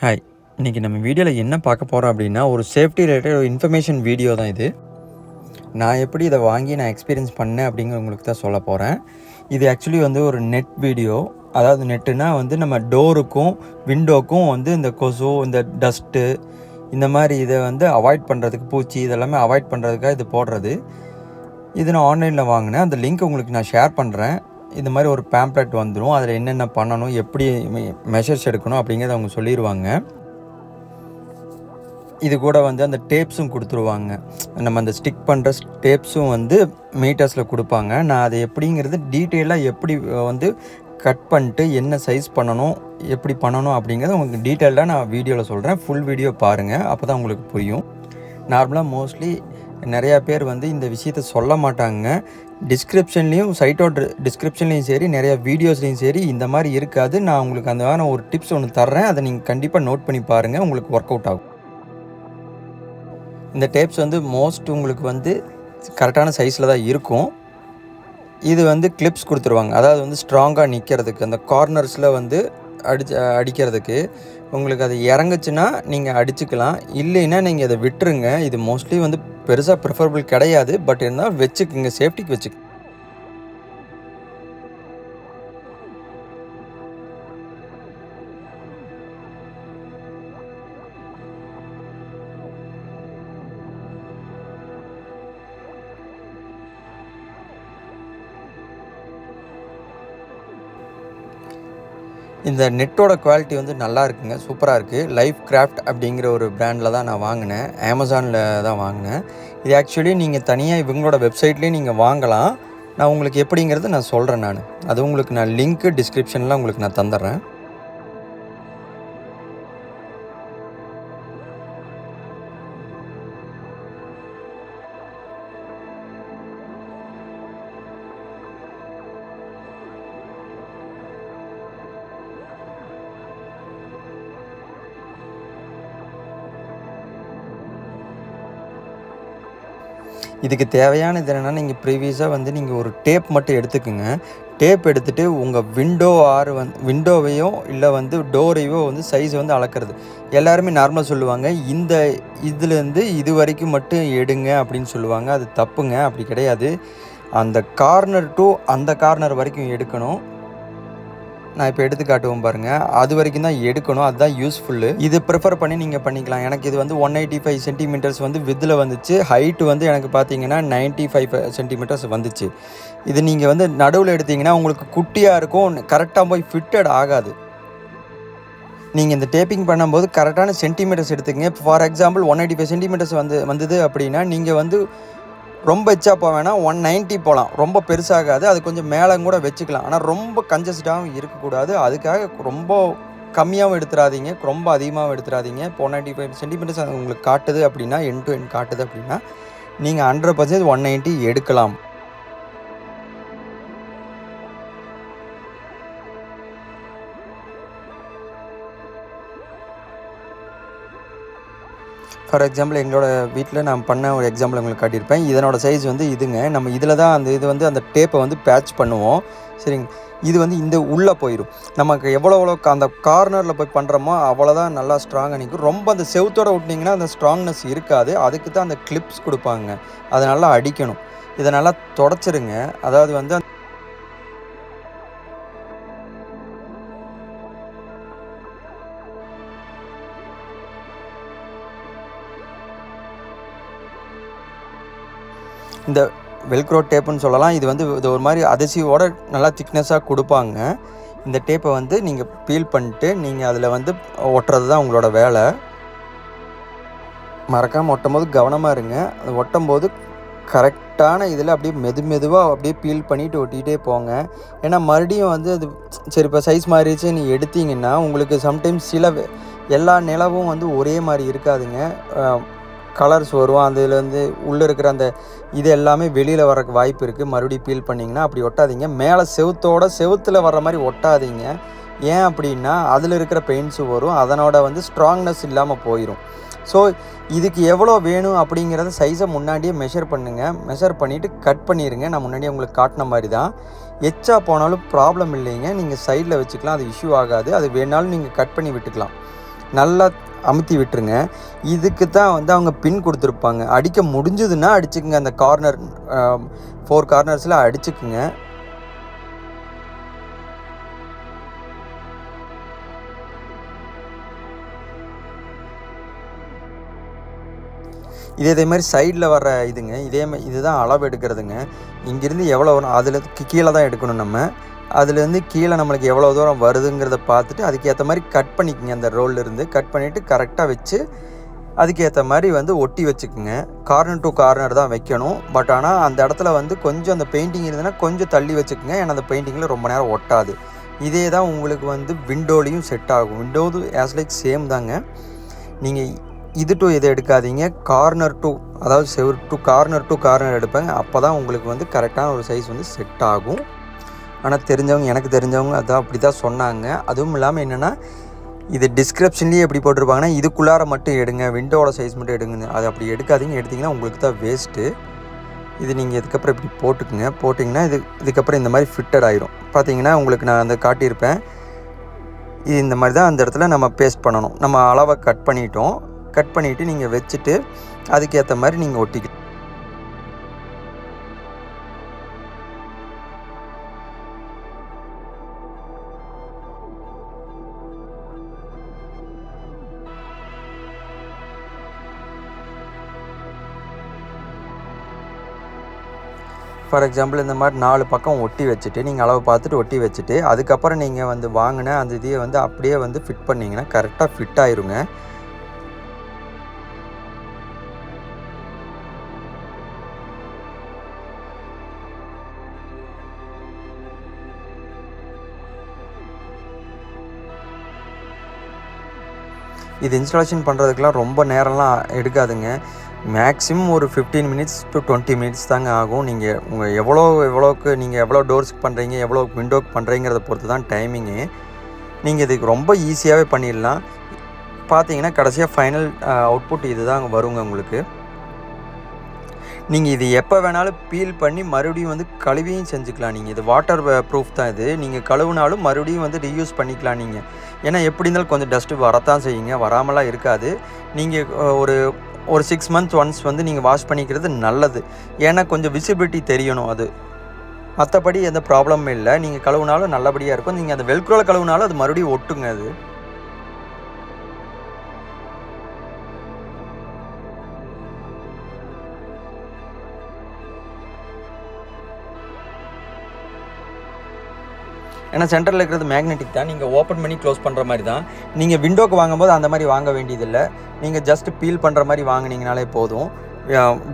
Hi இன்றைக்கி நம்ம வீடியோவில் என்ன பார்க்க போகிறோம் அப்படின்னா ஒரு சேஃப்டி ரிலேட்டட் ஒரு இன்ஃபர்மேஷன் வீடியோ தான் இது. நான் எப்படி இதை வாங்கி நான் எக்ஸ்பீரியன்ஸ் பண்ணேன் அப்படிங்கிற உங்களுக்கு தான் சொல்ல போகிறேன் இது ஆக்சுவலி வந்து ஒரு நெட் வீடியோ அதாவது நெட்டுனா வந்து நம்ம டோருக்கும் விண்டோக்கும் வந்து இந்த கொசு இந்த டஸ்ட்டு இந்த மாதிரி இதை வந்து அவாய்ட் பண்ணுறதுக்கு பூச்சி இதெல்லாமே அவாய்ட் பண்ணுறதுக்காக இது போடுறது. இது நான் ஆன்லைனில் வாங்கினேன். அந்த லிங்க் உங்களுக்கு நான் ஷேர் பண்ணுறேன் இந்த மாதிரி ஒரு பேம்ப்ளெட் வந்துடும் அதில் என்னென்ன பண்ணணும் எப்படி மெஷர்ஸ் எடுக்கணும் அப்படிங்கிறத அவங்க சொல்லிடுவாங்க இது கூட வந்து அந்த டேப்ஸும் கொடுத்துருவாங்க. நம்ம அந்த ஸ்டிக் பண்ணுற டேப்ஸும் வந்து மீட்டர்ஸில் கொடுப்பாங்க. நான் அது எப்படிங்கிறது டீட்டெயிலாக எப்படி வந்து கட் பண்ணிட்டு என்ன சைஸ் பண்ணணும் எப்படி பண்ணணும் அப்படிங்கிறத உங்களுக்கு டீட்டெயிலாக நான் வீடியோவில் சொல்கிறேன் ஃபுல் வீடியோ பாருங்கள் அப்போ தான் உங்களுக்கு புரியும். நார்மலாக மோஸ்ட்லி நிறையா பேர் வந்து இந்த விஷயத்த சொல்ல மாட்டாங்க. டிஸ்கிரிப்ஷன்லேயும் சைட்டோட டிஸ்கிரிப்ஷன்லேயும் சரி நிறையா வீடியோஸ்லேயும் சரி இந்த மாதிரி இருக்காது. நான் உங்களுக்கு அந்த மாதிரி ஒரு டிப்ஸ் ஒன்று தர்றேன். அதை நீங்கள் கண்டிப்பாக நோட் பண்ணி பாருங்கள் உங்களுக்கு ஒர்க் அவுட் ஆகும். இந்த டேப்ஸ் வந்து மோஸ்ட் உங்களுக்கு வந்து கரெக்டான சைஸில் தான் இருக்கும். இது வந்து கிளிப்ஸ் கொடுத்துருவாங்க. அதாவது வந்து ஸ்ட்ராங்காக நிற்கிறதுக்கு அந்த கார்னர்ஸில் வந்து அடிச்ச அடிக்கிறதுக்கு உங்களுக்கு அது இறங்குச்சுன்னா நீங்கள் அடிச்சுக்கலாம். இல்லைன்னா நீங்கள் அதை விட்டுருங்க. இது மோஸ்ட்லி வந்து பெருசாக ப்ரிஃபரபிள் கிடையாது. பட் இருந்தால் வச்சுக்குங்க. சேஃப்டிக்கு வச்சுக்க இந்த நெட்டோட குவாலிட்டி வந்து நல்லா இருக்குங்க சூப்பராக இருக்குது லைஃப் கிராஃப்ட் அப்படிங்கிற ஒரு பிராண்டில் தான் நான் வாங்கினேன். அமேசானில் தான் வாங்கினேன். இது ஆக்சுவலி நீங்கள் தனியாக இவங்களோட வெப்சைட்லேயும் நீங்கள் வாங்கலாம். நான் உங்களுக்கு எப்படிங்கிறது நான் சொல்கிறேன் நான். அது உங்களுக்கு நான் லிங்க்கு டிஸ்கிரிப்ஷனில் உங்களுக்கு நான் தந்துடுறேன். இதுக்கு தேவையானது என்னென்னா நீங்கள் ப்ரீவியஸாக வந்து நீங்கள் ஒரு டேப் மட்டும் எடுத்துக்கோங்க. டேப் எடுத்துகிட்டு உங்கள் விண்டோ ஆறு வந் விண்டோவையோ இல்லை வந்து டோரையோ வந்து சைஸ் வந்து அளக்கிறது. எல்லாருமே நார்மலாக சொல்லுவாங்க. இந்த இதுலேருந்து இது வரைக்கும் மட்டும் எடுங்க அப்படின்னு சொல்லுவாங்க. அது தப்புங்க. அப்படி கிடையாது. அந்த கார்னர் டு அந்த கார்னர் வரைக்கும் எடுக்கணும். நான் இப்போ எடுத்து காட்டுவோம் பாருங்கள் அது வரைக்கும் தான் எடுக்கணும். அதுதான் யூஸ்ஃபுல்லு இது ப்ரிஃபர் பண்ணி நீங்கள் பண்ணிக்கலாம். எனக்கு இது வந்து ஒன் எயிட்டி ஃபைவ் சென்டிமீட்டர்ஸ் வந்து வித்தில் வந்துச்சு. ஹைட்டு வந்து எனக்கு பார்த்தீங்கன்னா நைன்ட்டி ஃபைவ் சென்டிமீட்டர்ஸ் வந்துச்சு. இது நீங்கள் வந்து நடுவில் எடுத்தீங்கன்னா உங்களுக்கு குட்டியாக இருக்கும். கரெக்டாக போய் ஃபிட்டட் ஆகாது. நீங்கள் இந்த டேப்பிங் பண்ணும்போது கரெக்டான சென்டிமீட்டர்ஸ் எடுத்துக்கங்க. For example one eighty five centimetres வந்து வந்தது அப்படின்னா நீங்கள் வந்து ரொம்ப எச்சா போக வேணாம். ஒன் நைன்ட்டி போகலாம் ரொம்ப பெருசாகாது. அது கொஞ்சம் மேலே கூட வச்சுக்கலாம். ஆனால் ரொம்ப கன்ஜஸ்டாகவும் இருக்கக்கூடாது. அதுக்காக ரொம்ப கம்மியாகவும் எடுத்துடாதீங்க ரொம்ப அதிகமாகவும் எடுத்துடாதீங்க இப்போ நைன்ட்டி ஃபைவ் சென்டிமீட்டர்ஸ் அது உங்களுக்கு காட்டுது அப்படின்னா என் டு என் காட்டுது அப்படின்னா நீங்கள் ஹண்ட்ரட் பர்சன்டேஜ் ஒன் நைன்ட்டி எடுக்கலாம். ஃபார் எக்ஸாம்பிள் எங்களோட வீட்டில் நான் பண்ண ஒரு எக்ஸாம்பிள் உங்களுக்கு காட்டியிருப்பேன். இதனோட சைஸ் வந்து இதுங்க. நம்ம இதில் தான் அந்த இது வந்து அந்த டேப்பை வந்து பேட்ச் பண்ணுவோம். சரிங்க. இது வந்து இந்த உள்ளே போயிடும் நமக்கு எவ்வளோ எவ்வளோ அந்த கார்னரில் போய் பண்ணுறோமோ அவ்வளோதான் நல்லா ஸ்ட்ராங்காக நிற்கும். ரொம்ப அந்த செவுத்தோடு விட்டிங்கன்னா அந்த ஸ்ட்ராங்னஸ் இருக்காது. அதுக்கு தான் அந்த கிளிப்ஸ் கொடுப்பாங்க. அதை நல்லா அடிக்கணும். இதை நல்லா தொடச்சிருங்க. அதாவது வந்து இந்த வெல்க்ரோ டேப்புன்னு சொல்லலாம். இது வந்து இது ஒரு மாதிரி அதிசயோட நல்லா திக்னஸாக கொடுப்பாங்க. இந்த டேப்பை வந்து நீங்கள் பீல் பண்ணிட்டு நீங்கள் அதில் வந்து ஒட்டுறது தான் உங்களோட வேலை. மறக்காமல் ஒட்டும் போது கவனமாக இருங்க. அது ஒட்டும் போது கரெக்டான இதில் அப்படியே மெது மெதுவாக அப்படியே பீல் பண்ணிவிட்டு ஒட்டிகிட்டே போங்க. ஏன்னா மறுபடியும் வந்து அது சரி இப்போ சைஸ் மாறிடுச்சு. நீ எடுத்தீங்கன்னா உங்களுக்கு சம்டைம்ஸ் சில எல்லா நிலவும் வந்து ஒரே மாதிரி இருக்காதுங்க. கலர்ஸ் வரும் அதுலேருந்து உள்ளே இருக்கிற அந்த இது எல்லாமே வெளியில் வரக்கு வாய்ப்பு இருக்குது மறுபடியும் பீல் பண்ணிங்கன்னா அப்படி ஒட்டாதீங்க. மேலே செவுத்தோட செவுத்தில் வர்ற மாதிரி ஒட்டாதீங்க. ஏன் அப்படின்னா அதில் இருக்கிற பெயிண்ட்ஸு வரும். அதனோட வந்து ஸ்ட்ராங்னஸ் இல்லாமல் போயிடும் ஸோ இதுக்கு எவ்வளோ வேணும் அப்படிங்கிறத சைஸை முன்னாடியே மெஷர் பண்ணுங்கள் மெஷர் பண்ணிவிட்டு கட் பண்ணிடுங்க நான் முன்னாடியே உங்களுக்கு காட்டின மாதிரி தான். எச்சா போனாலும் ப்ராப்ளம் இல்லைங்க. நீங்கள் சைடில் வச்சுக்கலாம். அது இஷ்யூ ஆகாது. அது வேணாலும் நீங்கள் கட் பண்ணி விட்டுக்கலாம். நல்லா அமுத்தி விட்டுருங்க. இதுக்கு தான் வந்து அவங்க பின் கொடுத்துருப்பாங்க. அடிக்க முடிஞ்சதுன்னா அடிச்சுக்குங்க. அந்த கார்னர் ஃபோர் கார்னர்ஸில் அடிச்சுக்குங்க. இதே இதே மாதிரி சைடில் வர இதுங்க இதே மாதிரி இதுதான் அளவு எடுக்கிறதுங்க. இங்கேருந்து எவ்வளோ வரும்? அதில் கீழே தான் எடுக்கணும் நம்ம. அதுலேருந்து கீழே நம்மளுக்கு எவ்வளோ தூரம் வருதுங்கிறத பார்த்துட்டு அதுக்கேற்ற மாதிரி கட் பண்ணிக்கோங்க அந்த ரோல்ல இருந்து. கட் பண்ணிவிட்டு கரெக்டாக வச்சு அதுக்கேற்ற மாதிரி வந்து ஒட்டி வச்சுக்குங்க. கார்னர் டு கார்னர் தான் வைக்கணும். பட் ஆனால் அந்த இடத்துல வந்து கொஞ்சம் அந்த பெயிண்டிங் இருந்ததுன்னா கொஞ்சம் தள்ளி வச்சுக்கோங்க. ஏன்னா அந்த பெயிண்டிங்கில் ரொம்ப நேரம் ஒட்டாது. இதே தான் உங்களுக்கு வந்து விண்டோலையும் செட் ஆகும். விண்டோது ஆஸ் லைக் சேம் தாங்க. நீங்கள் இது டு இதை எடுக்காதீங்க. கார்னர் டு அதாவது செவ் டு கார்னர் டு கார்னர் எடுப்பாங்க அப்போ தான் உங்களுக்கு வந்து கரெக்டான ஒரு சைஸ் வந்து செட் ஆகும். ஆனால் தெரிஞ்சவங்க எனக்கு தெரிஞ்சவங்க அதான் அப்படி தான் சொன்னாங்க. அதுவும் இல்லாமல் என்னென்னா இது டிஸ்கிரிப்ஷன்லேயே எப்படி போட்டிருப்பாங்கன்னா இதுக்குள்ளார மட்டும் எடுங்க. விண்டோவோட சைஸ் மட்டும் எடுங்க. அது அப்படி எடுக்காதீங்க. எடுத்திங்கன்னா உங்களுக்கு தான் வேஸ்ட்டு இது நீங்கள் இதுக்கப்புறம் இப்படி போட்டுக்குங்க. போட்டிங்கன்னா இது இதுக்கப்புறம் இந்த மாதிரி ஃபிட்டட் ஆயிரும். பார்த்தீங்கன்னா உங்களுக்கு நான் அந்த காட்டியிருப்பேன். இது இந்த மாதிரி தான் அந்த இடத்துல நம்ம பேஸ்ட் பண்ணணும். நம்ம அளவை கட் பண்ணிட்டோம். கட் பண்ணிவிட்டு நீங்கள் வச்சுட்டு அதுக்கேற்ற மாதிரி நீங்கள் ஒட்டிக்க ஃபார் எக்ஸாம்பிள் இந்த மாதிரி நாலு பக்கம் ஒட்டி வச்சுட்டு நீங்கள் அளவு பார்த்துட்டு ஒட்டி வச்சுட்டு அதுக்கப்புறம் நீங்கள் வந்து வாங்கின அந்த இதையை வந்து அப்படியே வந்து ஃபிட் பண்ணிங்கன்னா கரெக்டாக ஃபிட் ஆயிருங்க. இது இன்ஸ்டாலேஷன் பண்ணுறதுக்கெலாம் ரொம்ப நேரம்லாம் எடுக்காதுங்க. மேக்ஸிமம் ஒரு fifteen minutes to twenty minutes தாங்க ஆகும். நீங்கள் உங்கள் எவ்வளோ எவ்வளோக்கு நீங்கள் எவ்வளோ டோர்ஸ்க்கு பண்ணுறீங்க எவ்வளோ விண்டோக்கு பண்ணுறீங்கிறத பொறுத்து தான் டைமிங்கு நீங்கள் இதுக்கு ரொம்ப ஈஸியாகவே பண்ணிடலாம். பார்த்தீங்கன்னா கடைசியாக ஃபைனல் அவுட்புட் இது தான் வருங்க உங்களுக்கு. நீங்கள் இது எப்போ வேணாலும் பீல் பண்ணி மறுபடியும் வந்து கழுவியும் செஞ்சுக்கலாம் நீங்கள் இது வாட்டர் ப்ரூஃப் தான் இது. நீங்கள் கழுவுனாலும் மறுபடியும் வந்து ரீயூஸ் பண்ணிக்கலாம் நீங்கள் ஏன்னா எப்படி இருந்தாலும் கொஞ்சம் டஸ்ட்டு வரத்தான் செய்யுங்க. வராமலாம் இருக்காது. நீங்கள் ஒரு ஒரு சிக்ஸ் மந்த்ஸ் ஒன்ஸ் வந்து நீங்கள் வாஷ் பண்ணிக்கிறது நல்லது. ஏன்னா கொஞ்சம் விசிபிலிட்டி தெரியணும் அது. மற்றபடி எந்த ப்ராப்ளமும் இல்லை. நீங்கள் கழுவுனாலும் நல்லபடியாக இருக்கும். நீங்கள் அந்த வெல்க்ரோவில் கழுவுனாலும் அது மறுபடியும் ஒட்டுங்க அது. ஏன்னா சென்டரில் இருக்கிறது மேக்னெட்டிக் தான். நீங்கள் ஓப்பன் பண்ணி க்ளோஸ் பண்ணுற மாதிரி தான். நீங்கள் விண்டோக்கு வாங்கும்போது அந்த மாதிரி வாங்க வேண்டியதில்லை. நீங்கள் ஜஸ்ட் பீல் பண்ணுற மாதிரி வாங்கினீங்கனாலே போதும்.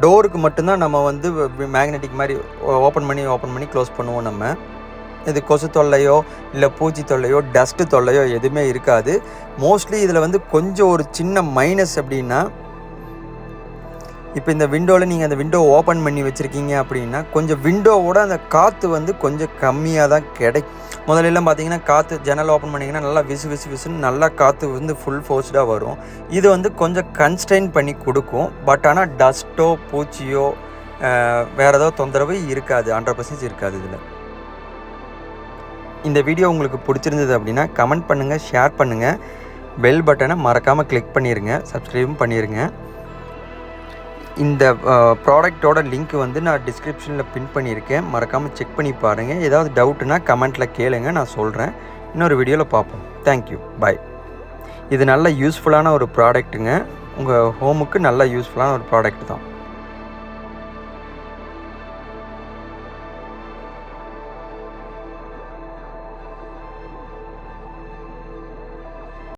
டோருக்கு மட்டும்தான் நம்ம வந்து மேக்னெட்டிக் மாதிரி ஓப்பன் பண்ணி ஓப்பன் பண்ணி க்ளோஸ் பண்ணுவோம் நம்ம. இது கொசு தொல்லையோ இல்லை பூச்சி தொல்லையோ டஸ்ட்டு தொல்லையோ எதுவுமே இருக்காது. மோஸ்ட்லி இதில் வந்து கொஞ்சம் ஒரு சின்ன மைனஸ் அப்படின்னா இப்போ இந்த விண்டோவில் நீங்கள் அந்த விண்டோ ஓப்பன் பண்ணி வச்சுருக்கீங்க அப்படின்னா கொஞ்சம் விண்டோவோட அந்த காற்று வந்து கொஞ்சம் கம்மியாக தான் கிடைக்கும் முதல்லலாம் பார்த்தீங்கன்னா காற்று ஜன்னல் ஓப்பன் பண்ணிங்கன்னா நல்லா விசு விசு விசுன்னு நல்லா காற்று வந்து ஃபுல் ஃபோர்ஸ்டாக வரும். இது வந்து கொஞ்சம் கன்ஸ்டைன் பண்ணி கொடுக்கும். பட் ஆனால் டஸ்ட்டோ பூச்சியோ வேறு ஏதோ தொந்தரவு இருக்காது. ஹண்ட்ரட் பர்சன்டேஜ் இருக்காது இதில். இந்த வீடியோ உங்களுக்கு பிடிச்சிருந்தது அப்படின்னா கமெண்ட் பண்ணுங்கள் ஷேர் பண்ணுங்கள் பெல் பட்டனை மறக்காமல் கிளிக் பண்ணிடுங்க சப்ஸ்கிரைபும் பண்ணிடுங்க இந்த ப்ராடக்டோட லிங்க் வந்து நான் டிஸ்கிரிப்ஷனில் பின் பண்ணியிருக்கேன். மறக்காமல் செக் பண்ணி பாருங்கள் ஏதாவது டவுட்டுனா கமெண்ட்டில் கேளுங்க. நான் சொல்கிறேன் இன்னொரு வீடியோவில் பார்ப்போம். தேங்க்யூ பாய் இது நல்ல யூஸ்ஃபுல்லான ஒரு ப்ராடக்ட்டுங்க உங்கள் ஹோமுக்கு நல்ல யூஸ்ஃபுல்லான ஒரு ப்ராடக்ட் தான்.